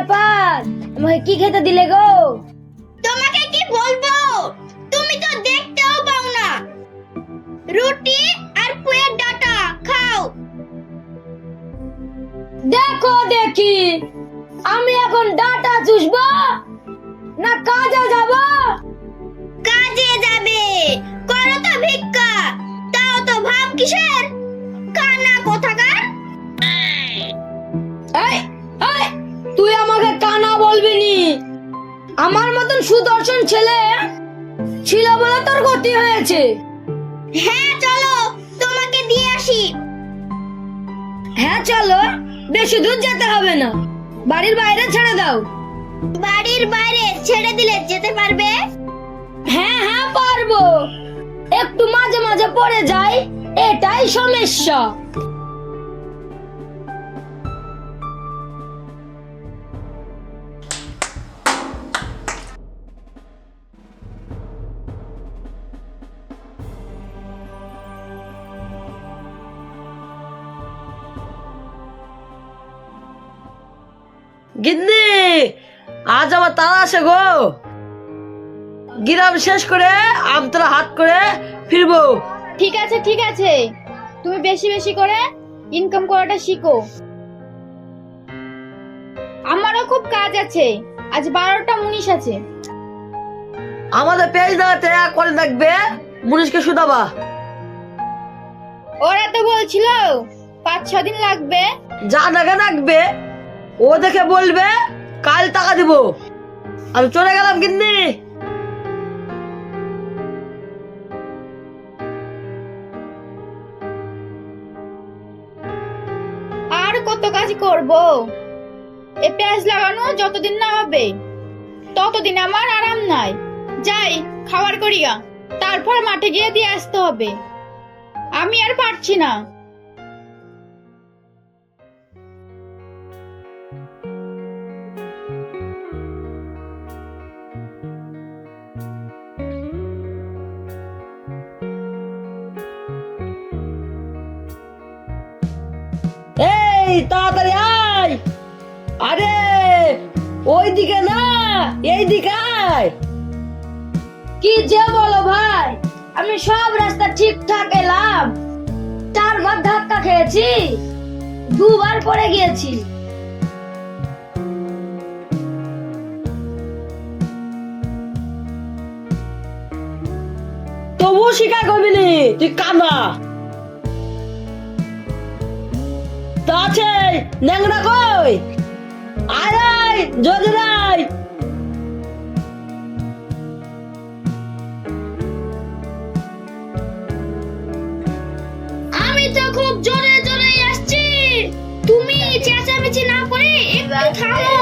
ব্যাপার আমাকে কি খেতে দিলে গো? তোমাকে কি বলব? তুমি তো দেখতেও পাও না। রুটি আর পুয়ের ডাটা খাও। দেখো দেখি। আমি এখন ডাটা চুষবো না কাজে যাব? কাজে যাবে। করো তো ভিক্ষা। তাও তো ভাব কিসের? আমার মতন সুদর্শন ছেলে ছিল বলে তোর গতি হয়েছে। হ্যাঁ চলো তোমাকে দিয়ে আসি। হ্যাঁ চলো বেশি দূর যেতে হবে না। বাড়ির বাইরে ছেড়ে দাও। বাড়ির বাইরে ছেড়ে দিলে যেতে পারবে? হ্যাঁ হ্যাঁ পারব। একটু মাঝে মাঝে পড়ে যাই এটাই সমস্যা। গিন্নি আজ আমার তারা আসে গো। গ্রাম শেষ করে আমতলা হাত করে ফিরবো। ঠিক আছে ঠিক আছে। তুমি বেশি বেশি করে ইনকাম করাটা শিখো। আমারও খুব কাজ আছে। আজ বারোটা মুনিশ আছে। আমাদের পেজ দাঁড়াতে করে থাকবে মুনিশকে শুধাবা। ওরা তো বলছিল পাঁচ ছ দিন লাগবে। যা টাকা রাখবে ও দেখে বলবে, কাল টাকা দিব। আমি চলে গেলাম গিন্নি। আর কত কাজ করব? এ পেঁয়াজ লাগানো যতদিন না হবে, ততদিন আমার আরাম নাই। যাই, খাবার করিয়া তারপর মাঠে গিয়ে দিয়ে আসতে হবে। আমি আর পারছি না। তাড়াতাড়ি আয়। আরে ওই দিকে না এই দিকে কি যে বলো ভাই, আমি সব রাস্তা ঠিকঠাক এলাম। চারবার ধাক্কা খেয়েছি, দুবার পড়ে গিয়েছি। তবুও স্বীকার করবি তুই কানা তা আছে, ন্যাংরা কই? আয় জলদি আমি তো খুব জোরে জোরে আসছি। তুমি চেঁচামেচি না করে একটু থামো।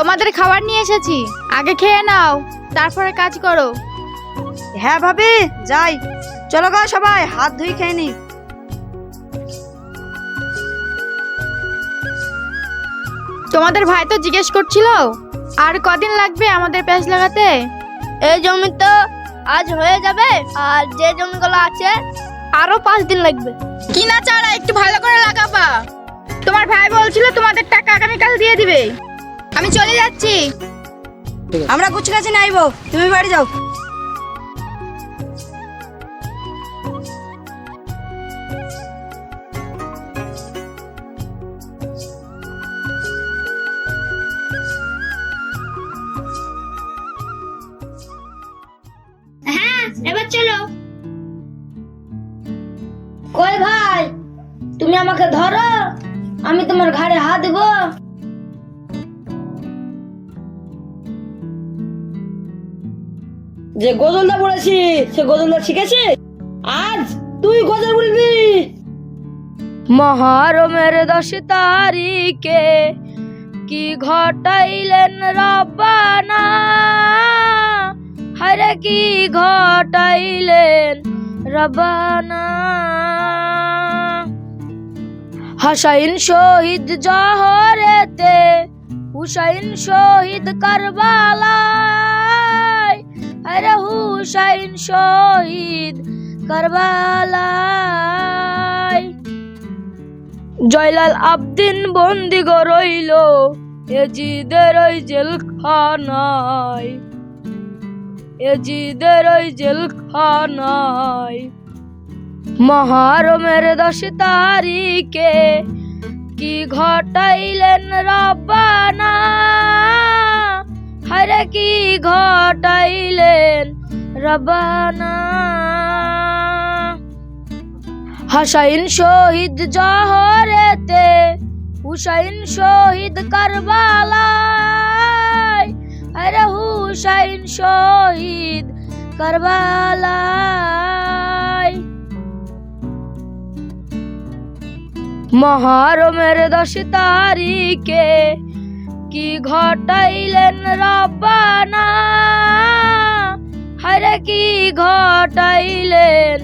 তোমাদের খাবার নিয়ে এসেছি। আগে খেয়ে নাও তারপরে কাজ করো। হ্যাঁ ভাবি যাই। চলো গো সবাই হাত ধুই খেয়ে নি। তোমাদের ভাই তো জিজ্ঞেস করছিল আর কদিন লাগবে আমাদের পেঁয়াজ লাগাতে? এই জমি তো আজ হয়ে যাবে আর যে জমিগুলো আছে আরও পাঁচ দিন লাগবে। কিনা চারা একটু ভালো করে লাগাবা। তোমার ভাই বলছিল তোমাদের টাকা আগামীকাল দিয়ে দিবে। আমি চলে যাচ্ছি। আমরা গুছ গাছি নাইবো তুমি বাড়ি যাও। হ্যাঁ এবার চলো। কই ভাই তুমি আমাকে ধরো, আমি তোমার ঘাড়ে হাত দেব। যে গজলটা পড়েছি, সে গজলটা শিখেছি আজ তুই গজল বলবি। মহরমের দশ তারিখে কি ঘটাইলেন রব্বানা হায়রে, কি ঘটাইলেন রব্বানা হাসাইন শহীদ জহরেতে, হুসাইন শহীদ কারবালায় আরে হুসাইন শহীদ কারবালায়। জয়লাল আবদিন বন্দি রইল এজিদের ওই জেলখানায়। এজিদের ওই জেলখানায়। মহারমের দশ তারিখে কি ঘটাইলেন রব্বানা? হায়রে কি ঘটাইলেন রব্বানা হাসাইন শহীদ জহরেতে, হুসাইন শহীদ কারবালায়। আরে হুসাইন শহীদ কারবালায়। মহারমের দশ তারিখে কি ঘটাইলেন রব্বানা হায়রে কি ঘটাইলেন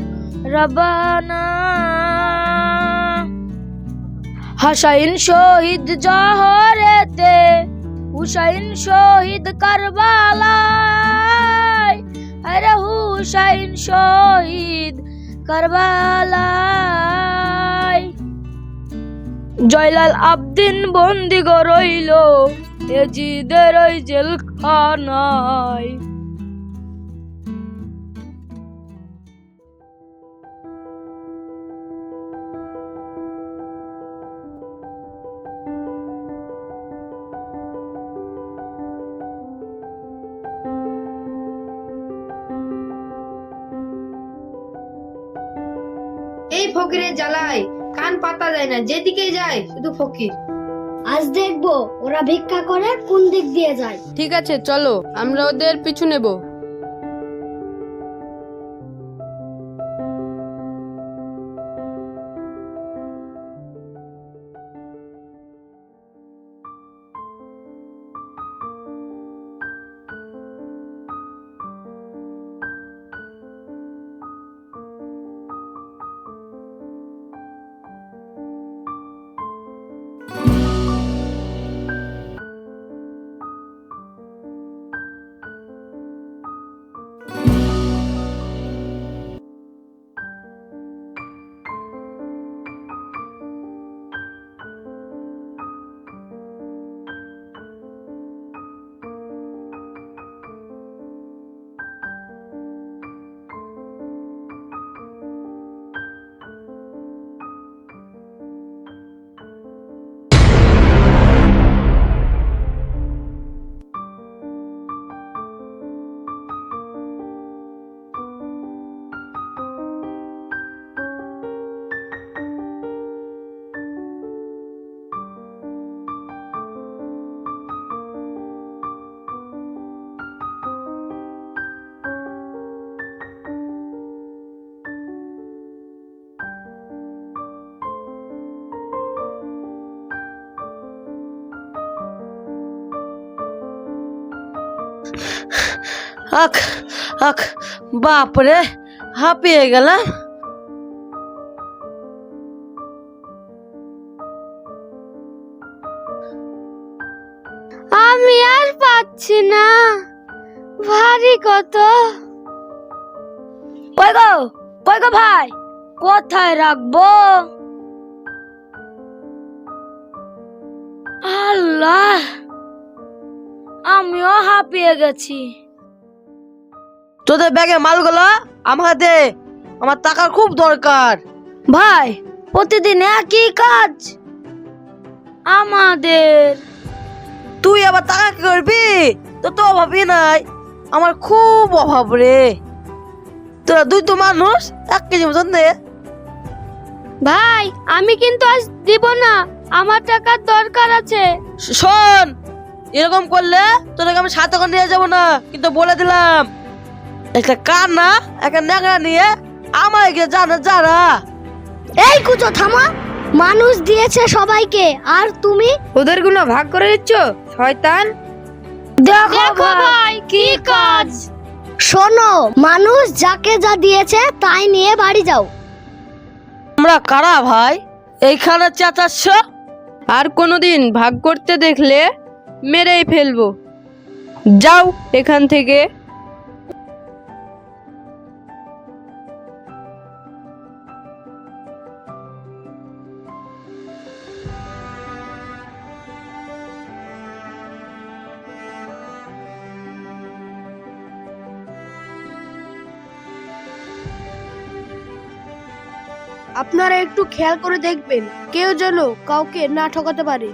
রব্বানা হাসাইন শহীদ জহরেতে, হুসাইন শহীদ কারবালায়। আরে হুসাইন শহীদ কারবালায়। জয়লাল আবদিন বন্দি গো রইল এজিদের ওই জেলখানায়। এই ফকিরের জ্বালায় কান পাতা যায় না যেদিকে যায় শুধু ফকির। আজ দেখব ওরা ভিক্ষা করে কোন দিক দিয়ে যায়। ঠিক আছে চলো আমরা ওদের পিছু নেব। আখ আখ বাপরে হাঁপিয়ে গেলাম আমি আর পাচ্ছি না। ভারী কত। ওই গো ওই গো ভাই, কোথায় রাখব? আল্লাহ! আমিও হাঁপিয়ে গেছি। তোদের ব্যাগে মালগুলো আমাকে দে। আমার টাকার খুব দরকার। ভাই প্রতিদিন একই কাজ। আমাদের। তুই আবার টাকা কি করবি? তো তো অভাবই নাই। আমার খুব অভাব রে। তোরা দুই তো মানুষ এক কেজি মতন দে। ভাই আমি কিন্তু আজ দিব না। আমার টাকার দরকার আছে। শোন এরকম করলে তোদেরকে আমি সাথে করে নিয়ে যাব না কিন্তু বলে দিলাম। একটা কান না একটা ন্যাংরা নিয়ে আমায় গিয়ে জানা যারা এই কুচো থামা। মানুষ দিয়েছে সবাইকে আর তুমি? ওদেরগুলো ভাগ করে দিচ্ছ? শয়তান? দেখো ভাই কি কাজ। শোনো মানুষ যাকে যা দিয়েছে তাই নিয়ে বাড়ি যাও। আমরা কারা ভাই? এইখানে চেঁচাচ্ছ? আর কোনোদিন ভাগ করতে দেখলে মেরেই ফেলব। যাও এখান থেকে। আপনারা একটু খেয়াল করে দেখবেন, কেউ যেন কাউকে না ঠকাতে পারে।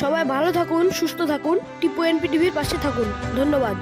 সবাই ভালো থাকুন সুস্থ থাকুন টিপু এনপি টিভির পাশে থাকুন। ধন্যবাদ।